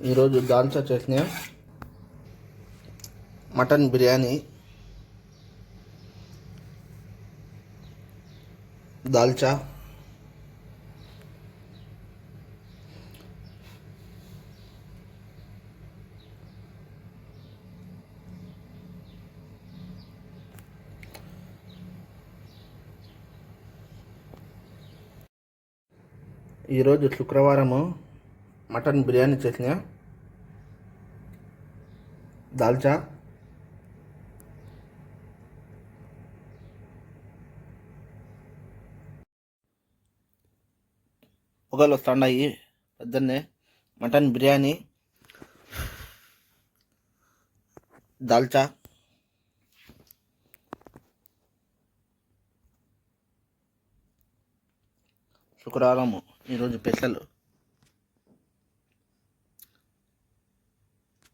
ఈరోజు దాల్చా చట్నీ మటన్ బిర్యానీ దాల్చా ఈరోజు శుక్రవారము మటన్ బిర్యానీ చట్నీ దాల్చా పొగలు వస్తున్నాయి పొద్దున్నే మటన్ బిర్యానీ దాల్చా శుక్రవారము ఈరోజు స్పెషల్.